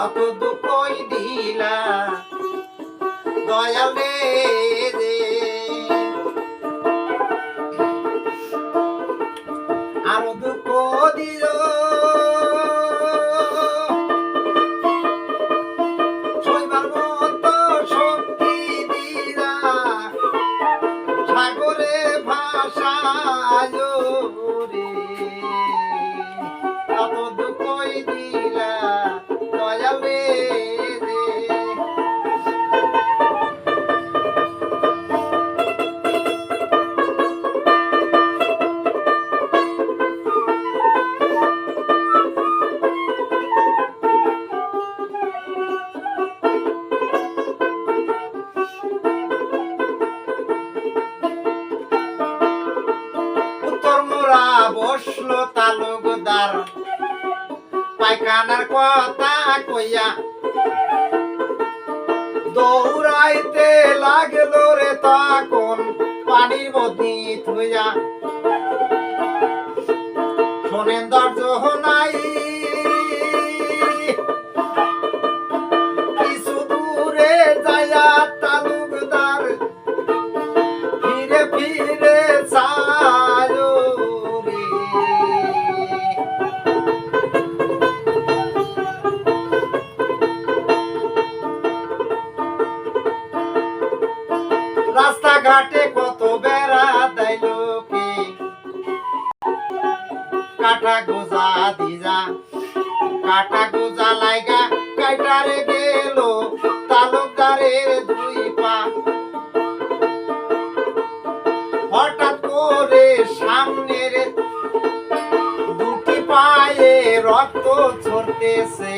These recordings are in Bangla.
যত দুঃখই দিলা। দয়ালে রে। আরও দুঃখ দিল বসল তালুকদার। পায়খানার কথা কইয়া দৌড়াইতে লাগল রে তখন, পানির বদি থুইয়া। শোনেন দরজ নাই কাটা গোজা দিজা, কাটা গোজা লাইগা, কাইটারে গেল তালুকদারের দুই পা। হঠাৎ করে সামনের দুটি পায়ে রক্ত ছড়তেছে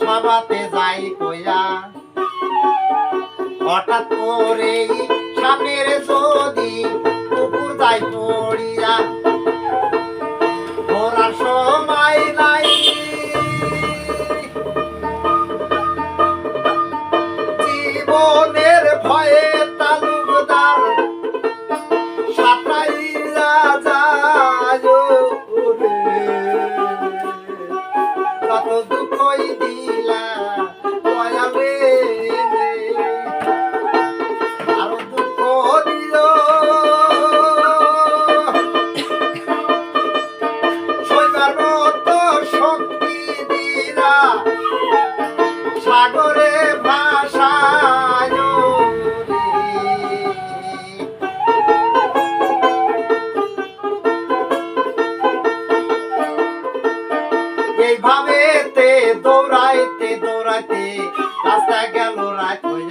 সবাতে যাই কইয়া। হঠাৎ করে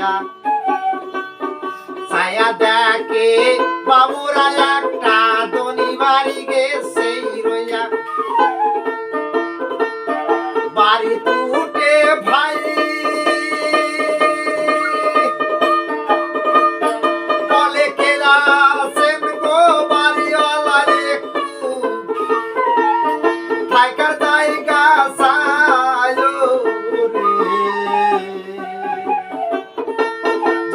হইয়া ছায়া দেখে বাবুরা একটা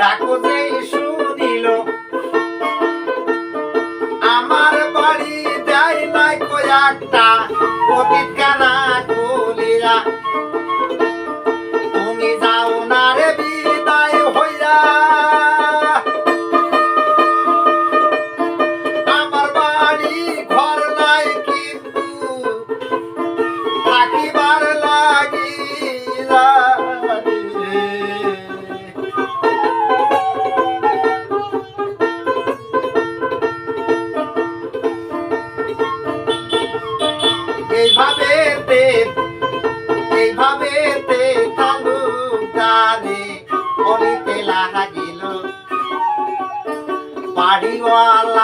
ডাকো যে শুনিল। আমার বাড়ি দেয় নাই কয়েকটা বাড়িওয়ালা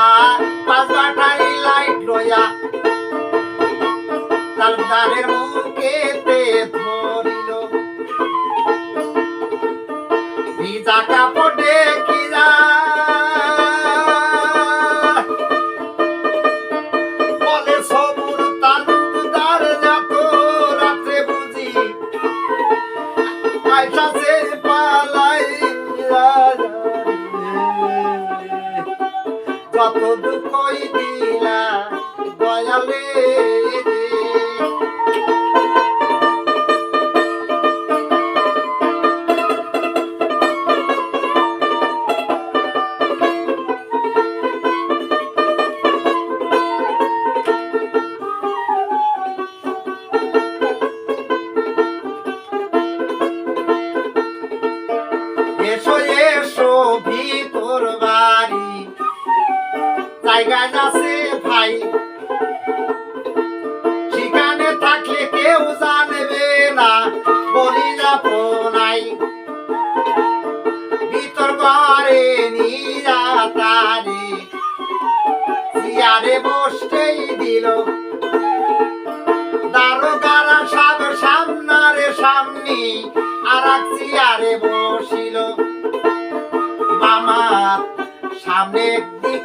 জায়গায় আছে ভাই। সেখানে থাকলে কেউ জানবে না, বলি না নাই। ভিতর ঘরে নিয়া তারি, চেয়ারে বসতেই দিল। দারোগারা সব সামনারে সামনে আর এক চেয়ারে বসিল। মামা সামনের